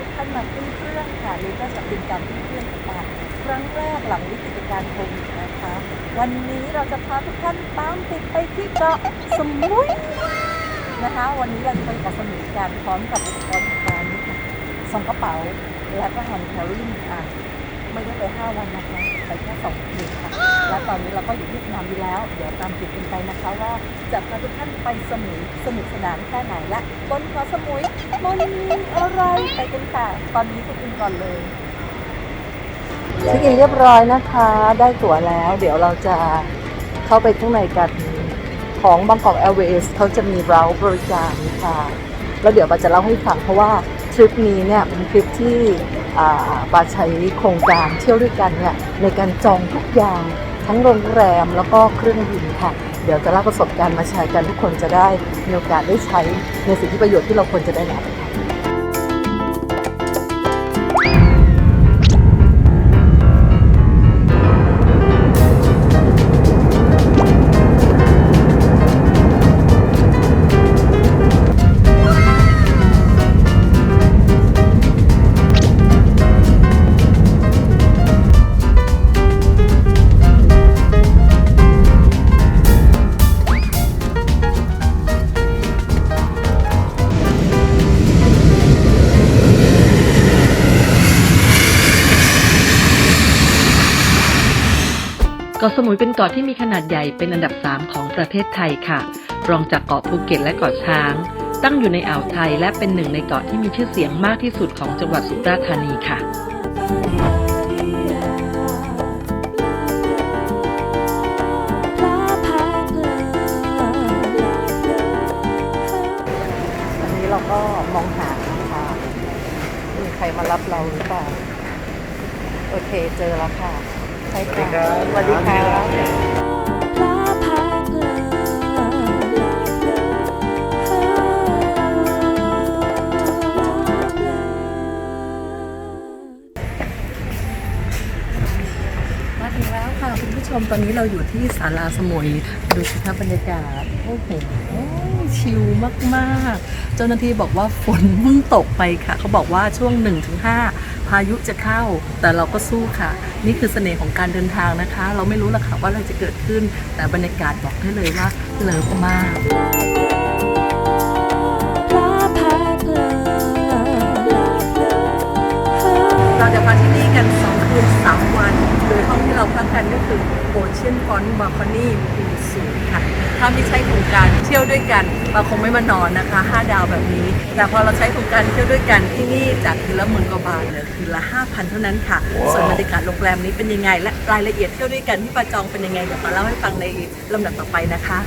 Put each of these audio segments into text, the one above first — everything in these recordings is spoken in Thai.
ทุกท่านมาขึ้นเครื่องค่ะนี่ก็จะเป็นการขึ้นเครื่องต่างปาครั้งแรกหลังวิกฤตการโควิดนะคะ วันนี้เราจะพาทุกท่านตามติดไปที่เกาะสมุยนะคะ วันนี้เราจะไปเกาะสมุยกันพร้อมกับอุปกรณ์ต่างๆนี่ค่ะสองกระเป๋าและก็แฮนด์แคริ่งอะ ไม่ได้ไปห้าวันนะคะไปแค่สองคืนค่ะและตอนนี้เราก็อยู่ที่สนามบินแล้ว เดี๋ยวตามติดกันไปนะคะว่าจะพาทุกท่านไปสมุยสนุกสนานแค่ไหนและบนเกาะสมุยมันมีอะไรไปกันค่ะตอนนี้เช็คอินก่อนเลยเช็คอินเรียบร้อยนะคะ ได้ตั๋วแล้ว เดี๋ยวเราจะเข้าไปข้างในกันของบางกอกแอร์เวย์เขาจะมีเราบริการค่ะแล้วเดี๋ยวปาจะเล่าให้ฟังเพราะว่าทริปนี้เนี่ยเป็นทริป ที่อ่าปาใช้โครงการเที่ยวด้วยกันเนี่ยในการจองทุกอย่างทั้งโรงแรมแล้วก็เครื่องบินค่ะ เดี๋ยวจะเล่าประสบการณ์มาแชร์กันทุกคนจะได้มีโอกาสได้ใช้ในสิ่งที่ประโยชน์ที่เราควรจะได้รับ กาะสมุยเป็นเกาะที่มีขนาดใหญ่เป็นอันดับ 3 ของประเทศไทยค่ะ รองจากเกาะภูเก็ตและเกาะช้าง ตั้งอยู่ในอ่าวไทยและเป็นหนึ่งในเกาะที่มีชื่อเสียงมากที่สุดของจังหวัดสุราษฎร์ธานีค่ะอันนี้เราก็มองหาค่ะมีใครมารับเราหรือเปล่า โอเคเจอแล้วค่ะ ใช่ค่ะสวัสดีค่ะมาถึงแล้วค่ะคุณผู้ชมตอนนี้เราอยู่ที่ศาลาสมุยดูสิคะบรรยากาศโอ้โหชิลมาก ๆ เจ้าหน้าที่บอกว่าฝนเพิ่งตกไปค่ะ เขาบอกว่าช่วง 1-5พายุจะเข้า แต่เราก็สู้ค่ะ นี่คือเสน่ห์ของการเดินทางนะคะ เราไม่รู้หรอกค่ะว่าอะไรจะเกิดขึ้น แต่บรรยากาศบอกได้เลยว่าเลิฟมากเราจะมาที่นี่กัน2คืน3วัน โดยห้องที่เราพักกันก็คือโอเชียนฟอนต์บาคอนี่วิวสูงค่ะ ถ้าไม่ใช่โครงการเที่ยวด้วยกัน เราคงไม่มานอนนะคะ 5 ดาวแบบนี้ แต่พอเราใช้โครงการเที่ยวด้วยกันที่นี่จากคืนละหมื่นกว่าบาทเหลือคืนละ 5,000 เท่านั้นค่ะ ส่วนบรรยากาศโรงแรมนี้เป็นยังไงและรายละเอียดเที่ยวด้วยกันที่ประจองเป็นยังไงเดี๋ยวมาเล่าให้ฟังในลำดับต่อไปนะคะ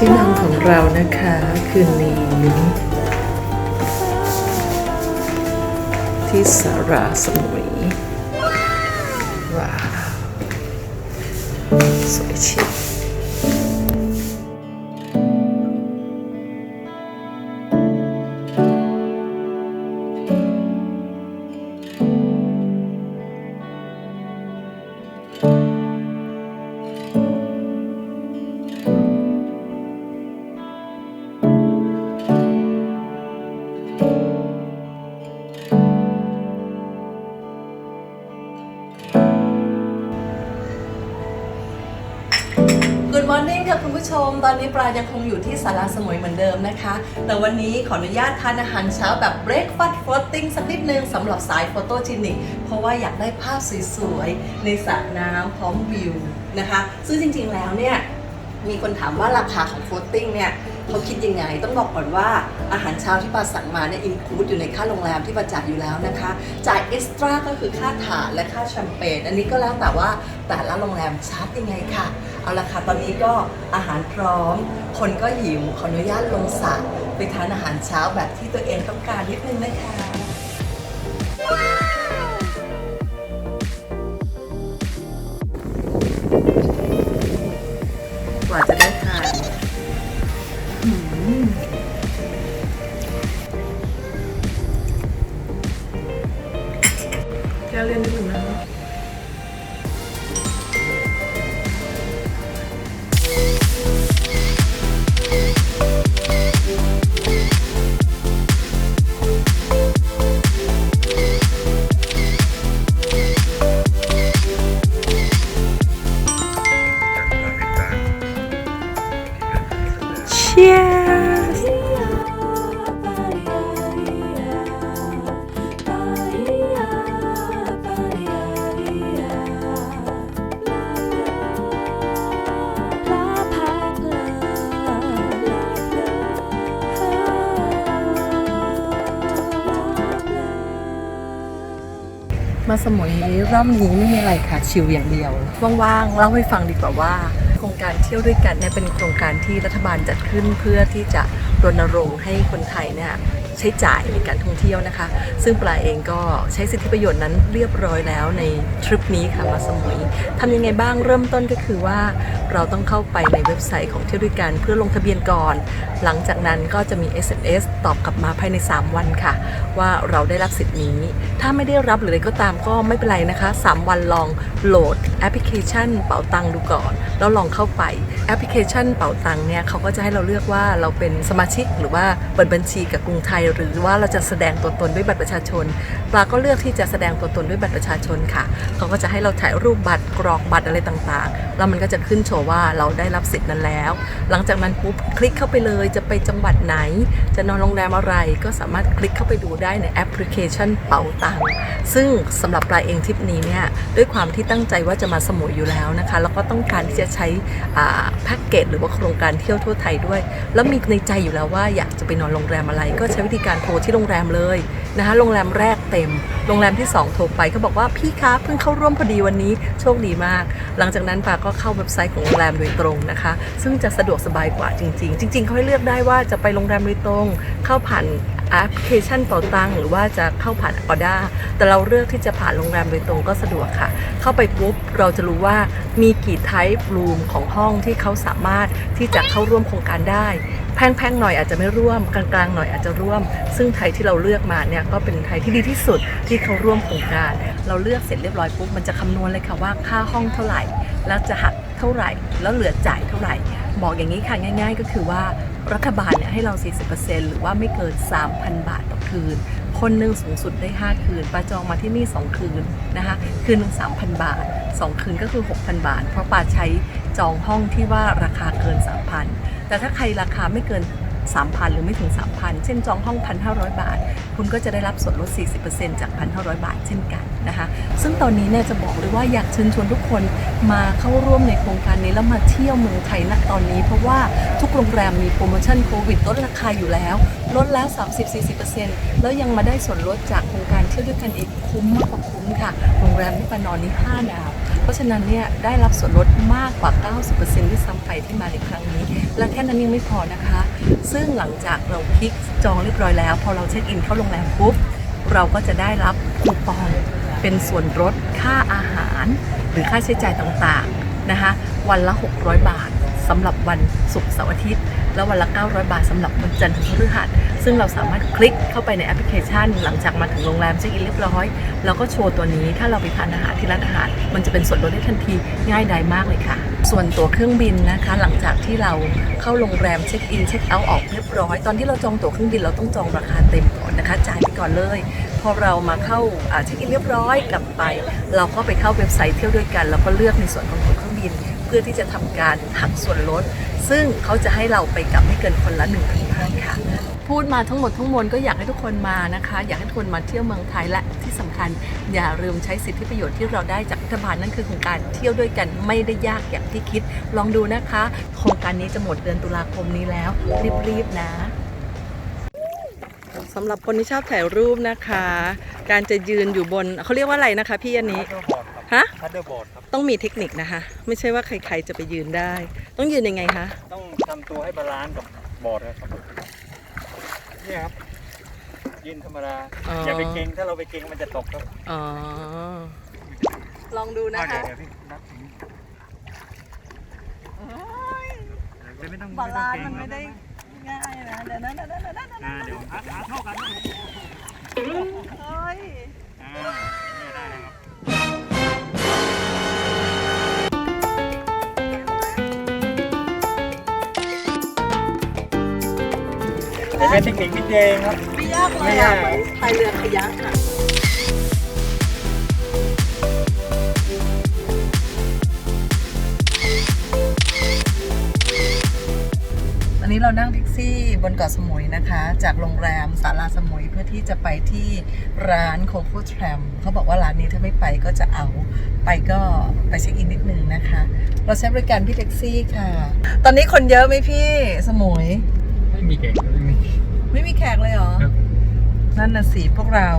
ที่นอนของเรานะคะ คืนนี้ ที่สาราสมุย ว้าว สวยเชียว คุณผู้ชม ตอนนี้ปลายังคงอยู่ที่สาราสมุยเหมือนเดิมนะคะ แต่วันนี้ขออนุญาตทานอาหารเช้าแบบ breakfast floating สักนิดนึงสำหรับสายโฟโตจินิก เพราะว่าอยากได้ภาพสวยๆ ในสระน้ำพร้อมวิวนะคะ ซึ่งจริงๆแล้วเนี่ย มีคนถามว่าราคาของโฟตติ้งเนี่ย เขาคิดยังไง ต้องบอกก่อนว่าอาหารเช้าที่ปาสั่งมาเนี่ยอินคลูดอยู่ในค่าโรงแรมที่ปาจ่ายอยู่แล้วนะคะ จ่ายเอ็กซ์ตร้าก็คือค่าถาดและค่าแชมเปญอันนี้ก็แล้วแต่ว่าแต่ละโรงแรมชาร์จยังไงค่ะ เอาละค่ะตอนนี้ก็อาหารพร้อม คนก็หิวขออนุญาตลงสระไปทานอาหารเช้าแบบที่ตัวเองต้องการนิดนึงนะคะ แก้วเมาสมุยรอบนี้ไม่มีอะไรค่ะชิลอย่างเดียว ว่างๆเล่าให้ฟังดีกว่าว่า โครงการเที่ยวด้วยกันเนี่ยเป็นโครงการที่รัฐบาลจัดขึ้นเพื่อที่จะรณรงค์ให้คนไทยเนี่ย ใช้จ่ายในการท่องเที่ยวนะคะ ซึ่งปลาเองก็ใช้สิทธิประโยชน์นั้นเรียบร้อยแล้วในทริปนี้ค่ะมาสมุยทำยังไงบ้างเริ่มต้นก็คือว่าเราต้องเข้าไปในเว็บไซต์ของเที่ยวด้วยกันเพื่อลงทะเบียนก่อน หลังจากนั้นก็จะมี SMS ตอบกลับมาภายใน 3 วันค่ะ ว่าเราได้รับสิทธิ์นี้ ถ้าไม่ได้รับหรืออะไรก็ตามก็ไม่เป็นไรนะคะ 3 วันลองโหลดแอปพลิเคชันเป๋าตังดูก่อน แล้วลองเข้าไปแอปพลิเคชันเป๋าตังเนี่ยเขาก็จะให้เราเลือกว่าเราเป็นสมาชิกหรือว่าเปิดบัญชีกับกรุงไทยหรือว่าเราจะแสดงตัวตนด้วยบัตรประชาชนปลาก็เลือกที่จะแสดงตัวตนด้วยบัตรประชาชนค่ะเขาก็จะให้เราถ่ายรูปบัตรกรอกบัตรอะไรต่างๆ แล้วมันก็จะขึ้นโชว์ว่าเราได้รับสิทธิ์นั้นแล้ว หลังจากนั้นปุ๊บคลิกเข้าไปเลยจะไปจังหวัดไหน จะนอนโรงแรมอะไรก็สามารถคลิกเข้าไปดูได้ในแอปพลิเคชันเป๋าตังค์ซึ่งสำหรับปลาเองทริปนี้เนี่ยด้วยความที่ตั้งใจว่าจะมาสมุยอยู่แล้วนะคะ แล้วก็ต้องการที่จะใช้แพ็กเกจหรือว่าโครงการเที่ยวทั่วไทยด้วย แล้วมีในใจอยู่แล้วว่าอยากจะไปนอนโรงแรมอะไรก็ใช้วิธีการโทรที่โรงแรมเลยนะคะโรงแรมแรกเต็ม โรงแรมที่ 2 โทรไปเขาบอกว่าพี่คะเพิ่งเข้าร่วมพอดีวันนี้โชคดีมาก หลังจากนั้นปาก็เข้าเว็บไซต์ของโรงแรมโดยตรงนะคะ ซึ่งจะสะดวกสบายกว่าจริง ๆ จริง ๆเขาให้เลือกได้ว่าจะไปโรงแรมโดยตรง เข้าผ่านแอปพลิเคชันเป๋าตังหรือว่าจะเข้าผ่านออด้าแต่เราเลือกที่จะผ่านโรงแรมโดยตรงก็สะดวกค่ะ เข้าไปปุ๊บเราจะรู้ว่ามีกี่ไทป์รูมของห้องที่เขาสามารถที่จะเข้าร่วมโครงการได้ แพงๆหน่อยอาจจะไม่ร่วมกลางๆหน่อยอาจจะร่วม ซึ่งไทยที่เราเลือกมาเนี่ยก็เป็นไทยที่ดีที่สุดที่เขาร่วมโครงการ เราเลือกเสร็จเรียบร้อยปุ๊บมันจะคำนวณเลยค่ะว่าค่าห้องเท่าไหร่ แล้วจะหักเท่าไหร่ แล้วเหลือจ่ายเท่าไหร่ บอกอย่างนี้ค่ะง่าย ๆ ก็คือว่ารัฐบาลเนี่ยให้เรา 40%หรือว่าไม่เกิน 3,000 บาทต่อคืน คนหนึ่งสูงสุดได้ 5 คืนปาจองมาที่นี่ 2 คืนนะคะ คืนหนึ่ง3,000 บาท 2 คืนก็คือ 6,000 บาท เพราะปาใช้จองห้องที่ว่าราคาเกิน 3,000 แต่ถ้าใครราคาไม่เกิน 3,000 หรือไม่ถึง 3,000 เช่นจองห้อง 1,500 บาท คุณก็จะได้รับส่วนลด 40%จาก 1,500 บาทเช่นกันนะคะ ซึ่งตอนนี้เนี่ยจะบอกเลยว่าอยากเชิญชวนทุกคนมาเข้าร่วมในโครงการนี้แล้วมาเที่ยวเมืองไทยณตอนนี้ เพราะว่าทุกโรงแรมมีโปรโมชั่นโควิดลดราคาอยู่แล้ว ลดแล้ว 30-40%แล้วยังมาได้ส่วนลดจากโครงการเที่ยวด้วยกันอีกคุ้มมากกว่าคุ้มค่ะ โรงแรมที่ปานอนนี้5ดาว ราะฉะนั้นเนี่ยได้รับส่วนลดมากกว่า 90%ที่ซ้ำไปที่มาในครั้งนี้ และแค่นั้นยังไม่พอนะคะ ซึ่งหลังจากเราคลิกจองเรียบร้อยแล้ว พอเราเช็คอินเข้าโรงแรมปุ๊บเราก็จะได้รับคูปองเป็นส่วนลดค่าอาหาร หรือค่าใช้จ่ายต่างๆนะคะวันละ 600 บาทสำหรับวันศุกร์เสาร์อาทิตย์ แล้ววันละ 900 บาทสำหรับวันจันทร์ถึงพฤหัส ซึ่งเราสามารถคลิกเข้าไปในแอปพลิเคชัน หลังจากมาถึงโรงแรมเช็คอินเรียบร้อยเราก็โชว์ตัวนี้ถ้าเราไปทานอาหารที่ร้านอาหาร มันจะเป็นส่วนลดได้ทันทีง่ายดายมากเลยค่ะ ส่วนตัวเครื่องบินนะคะ หลังจากที่เราเข้าโรงแรมเช็คอินเช็คเอาท์ออกเรียบร้อย ตอนที่เราจองตั๋วเครื่องบินเราต้องจองราคาเต็มก่อนนะคะจ่ายไปก่อนเลยพอเรามาเข้าเช็คอินเรียบร้อยกลับไป เราก็ไปเข้าเว็บไซต์เที่ยวด้วยกันแล้วก็เลือกในส่วนของตั๋วเครื่องบิน เพื่อที่จะทำการหักส่วนลด ซึ่งเขาจะให้เราไปกลับไม่เกินคนละ1นึ่งพันบาทค่ะ พูดมาทั้งหมดทั้งมวลก็อยากให้ทุกคนมานะคะ อยากให้ทุกคนมาเที่ยวเมืองไทยและที่สำคัญ อย่าลืมใช้สิทธิประโยชน์ที่เราได้จากรัฐบาลนั่นคือโครงการเที่ยวด้วยกันไม่ได้ยากอย่างที่คิด ลองดูนะคะ โครงการนี้จะหมดเดือนตุลาคมนี้แล้วรีบๆนะสำหรับคนที่ชอบถ่ายรูปนะคะ การจะยืนอยู่บนเขาเรียกว่าอะไรนะคะพี่อันนี้ พัดเดิลบอร์ดครับฮะพัดเดิลบอร์ดครับ ต้องมีเทคนิคนะคะ ไม่ใช่ว่าใครๆจะไปยืนได้ ต้องยืนยังไงคะ ต้องทำตัวให้บาลานซ์กับบอร์ดนะครับเนี่ยครับ ยืนธรรมดา อ๋ออ อย่าไปเก่งถ้าเราไปเก่งมันจะตกครับอ๋อ ลองดูนะอะคะ เดี๋ยวเดี๋ยวพี่นับถึงเดี๋ยวไม่ต้องบาลานซ์ไต้มัอนงไม่เก่งได้ง่ายนะเดี๋ยวนั้นเดี๋ยวนั้นเดี๋ยวนั้นอ่าเดี๋ยวอะขาเท่ากันนะเฮ้ย อ่า เนี่ยได้แล้วเทคนิคนิดเดียวเองครับ ไม่ยากเลยไม่อะยากเหมือนพายเรือขยักค่ะตอนนี้เรานั่งแท็กซี่บนเกาะสมุยนะคะ จากโรงแรมสาราสมุยเพื่อที่จะไปที่ร้านโคโค่แทรมเขาบอกว่าร้านนี้ถ้าไม่ไปก็จะเอาไปก็ไปเช็คอินนิดนึงนะคะ เราใช้บริการพี่แท็กซี่ค่ะ ตอนนี้คนเยอะไหมพี่สมุย ไม่มีเก่ง ไม่มีไม่มีแขกเลยเหรอครับนั่นน่ะสิพวกเรา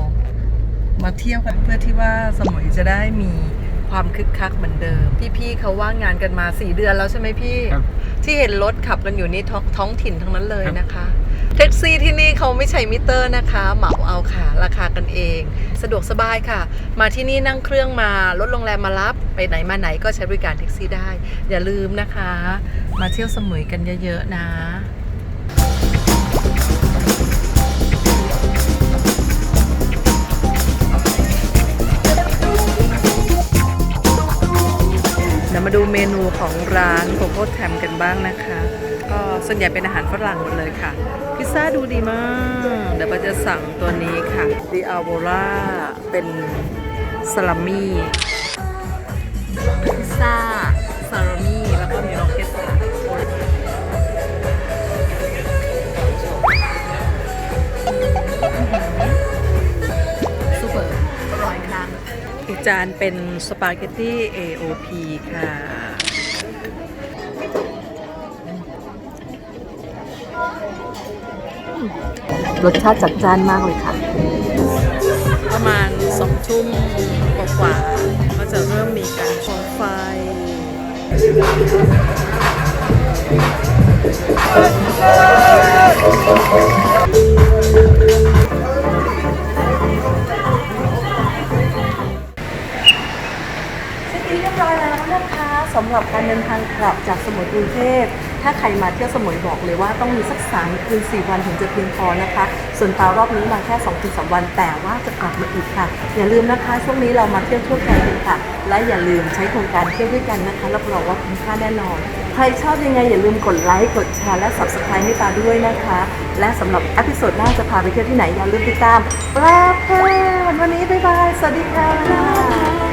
มาเที่ยวกันเพื่อที่ว่าสมุยจะได้มีความคึกคักเหมือนเดิม พี่ๆเขาว่างงานกันมา4เดือนแล้วใช่ไหมพี่ ครับ ที่เห็นรถขับกันอยู่นี่ท้องท้องถิ่นทั้งนั้นเลยนะคะแท็กซี่ที่นี่เขาไม่ใช้มิเตอร์นะคะ เหมาเอาค่ะ ราคากันเอง สะดวกสบายค่ะ มาที่นี่นั่งเครื่องมารถโรงแรมมารับ ไปไหนมาไหนก็ใช้บริการแท็กซี่ได้ อย่าลืมนะคะ มาเที่ยวสมุยกันเยอะๆนะ มาดูเมนูของร้านโคโค่แทมกันบ้างนะคะ ก็ส่วนใหญ่เป็นอาหารฝรั่งหมดเลยค่ะ พิซซ่าดูดีมาก เดี๋ยวเราจะสั่งตัวนี้ค่ะดิอาโบราเป็นสลัมมี่พิซซ่าซาลามี่แล้วก็มีโรเกตค่ะซู จานเป็นสปาเกตตี้ AOP ค่ะ รสชาติจัดจ้านมากเลยค่ะ ประมาณสองทุ่มกว่าๆก็จะเริ่มมีการชงไฟ สำหรับการเดินทางกลับจากสมุยกรุงเทพถ้าใครมาเที่ยวสมุยบอกเลยว่าต้องมีสักสามคืนสี่วันถึงจะเพียงพอนะคะ ส่วนตารอบนี้มาแค่2อถึงสวัน แต่ว่าจะกลับมาอีกค่ะ อย่าลืมนะคะช่วงนี้เรามาเที่ยวทั่วไทยกันค่ะ และอย่าลืมใช้โครงการเที่ยวด้วยกันนะคะรับรองว่าคุ้มค่าแน่นอน ใครชอบยังไงอย่าลืมกดไลค์กดแชร์และ subscribe ให้ตาด้วยนะคะ และสำหรับอพิโซดหน้าจะพาไปเที่ยวที่ไหนอย่าลืมติดตามปลาเพลินวันนี้บ๊ายบายสวัสดีค่ะ